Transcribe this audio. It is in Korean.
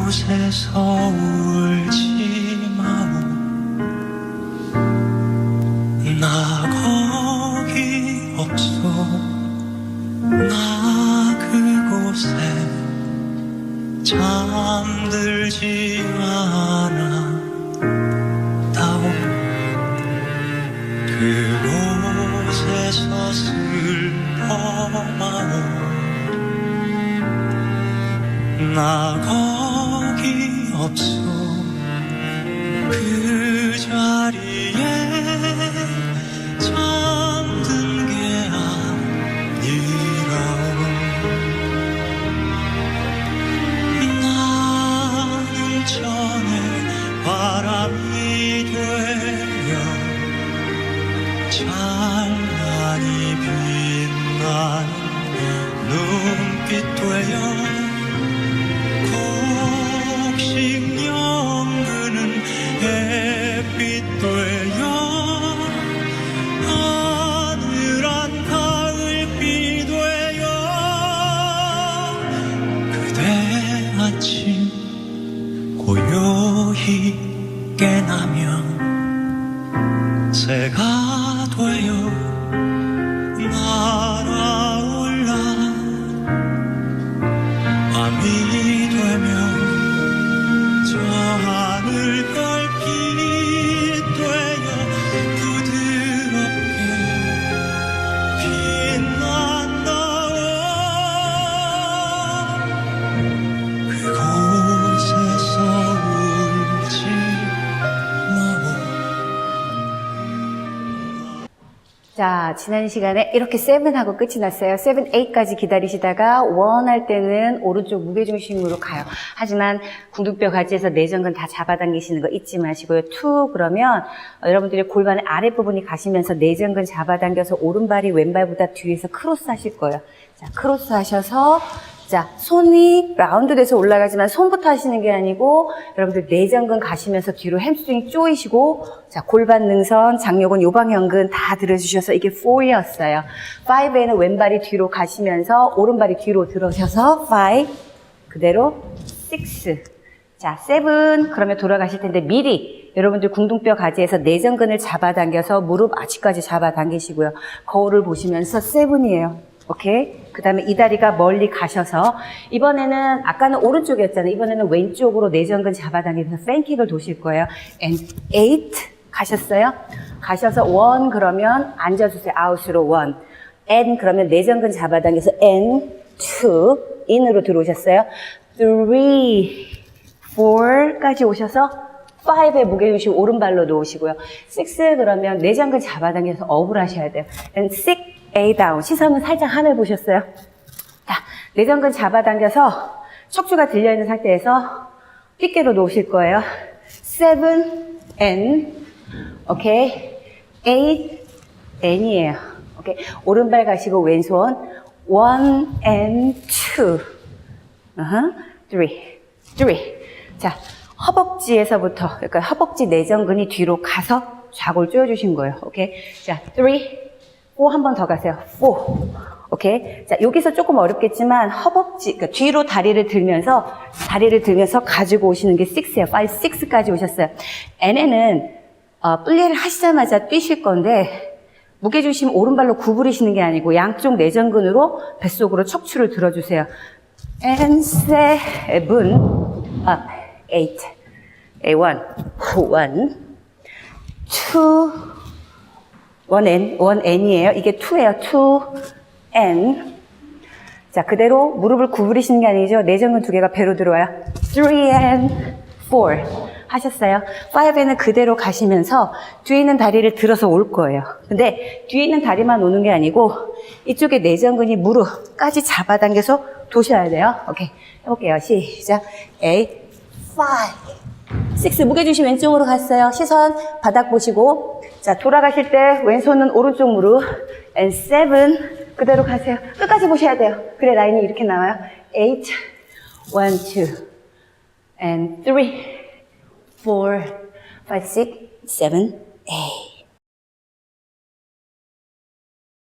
그곳에서 울지 마오. 나 거기 없어. 나 그곳에 잠들지 않아 다오. 그곳에서 슬퍼 마오 나 거기 없어. 그 자리에 잠든 게 아니라. 나는 전에 바람이 되려 찬란히 빛나는 눈빛 고요히 깨나면 새가 되어 자, 지난 시간에 이렇게 7하고 끝이 났어요. 7, 8까지 기다리시다가 1 할 때는 오른쪽 무게중심으로 가요. 하지만 궁둥뼈 가지에서 내전근 다 잡아당기시는 거 잊지 마시고요. 2 그러면 어, 여러분들이 골반의 아랫부분이 가시면서 내전근 잡아당겨서 오른발이 왼발보다 뒤에서 크로스 하실 거예요. 자, 크로스 하셔서 자, 손이 라운드 돼서 올라가지만 손부터 하시는 게 아니고 여러분들 내전근 가시면서 뒤로 햄스트링 조이시고 자, 골반 능선, 장요근, 요방형근 다 들어주셔서 이게 4였어요. 5에는 왼발이 뒤로 가시면서 오른발이 뒤로 들어오셔서 5 그대로 6 자, 7 그러면 돌아가실 텐데 미리 여러분들 궁둥뼈 가지에서 내전근을 잡아당겨서 무릎 아치까지 잡아당기시고요. 거울을 보시면서 7이에요. 오케이? 그 다음에 이 다리가 멀리 가셔서 이번에는 아까는 오른쪽이었잖아요. 이번에는 왼쪽으로 내전근 잡아당기면서 팬킥을 도실 거예요. and 8 가셨어요? 가셔서 1 그러면 앉아주세요. 아웃으로 1. and 그러면 내전근 잡아당겨서 and 2 in으로 들어오셨어요. 3 4까지 오셔서 5의 무게중심 오른발로 놓으시고요. 6 그러면 내장근 잡아당겨서 업을 하셔야 돼요. And 6, A down. 시선은 살짝 하늘 보셨어요? 자, 내장근 잡아당겨서 척추가 들려있는 상태에서 삐개로 놓으실 거예요. 7, N. 오케이. 8, N이에요. 오케이. 오른발 가시고 왼손. 1 and 2. 어허. 3, 3. 자, 허벅지에서부터, 그러니까 허벅지 내전근이 뒤로 가서 좌골 조여주신 거예요. 오케이? 자, 3, 4 한 번 더 가세요. 4. 오케이? 자, 여기서 조금 어렵겠지만 허벅지, 그러니까 뒤로 다리를 들면서, 다리를 들면서 가지고 오시는 게 6예요. 5, 6까지 오셨어요. N에는, 어, 플레이를 하시자마자 뛰실 건데, 무게 중심 오른발로 구부리시는 게 아니고 양쪽 내전근으로 뱃속으로 척추를 들어주세요. And seven, up, eight, a one, one, two, one n, one n이에요. 이게 two예요. two, n. 자, 그대로 무릎을 구부리시는 게 아니죠. 내전근 두 개가 배로 들어와요. three and four. 하셨어요? 5에는 그대로 가시면서 뒤에 있는 다리를 들어서 올 거예요. 근데 뒤에 있는 다리만 오는 게 아니고 이쪽에 내전근이 무릎까지 잡아당겨서 도셔야 돼요. 오케이. 해볼게요. 시작. 8, 5, 6. 무게중심 왼쪽으로 갔어요. 시선 바닥 보시고. 자, 돌아가실 때 왼손은 오른쪽 무릎. and 7. 그대로 가세요. 끝까지 보셔야 돼요. 그래, 라인이 이렇게 나와요. 8, 1, 2, and 3. four, five, six, seven, eight.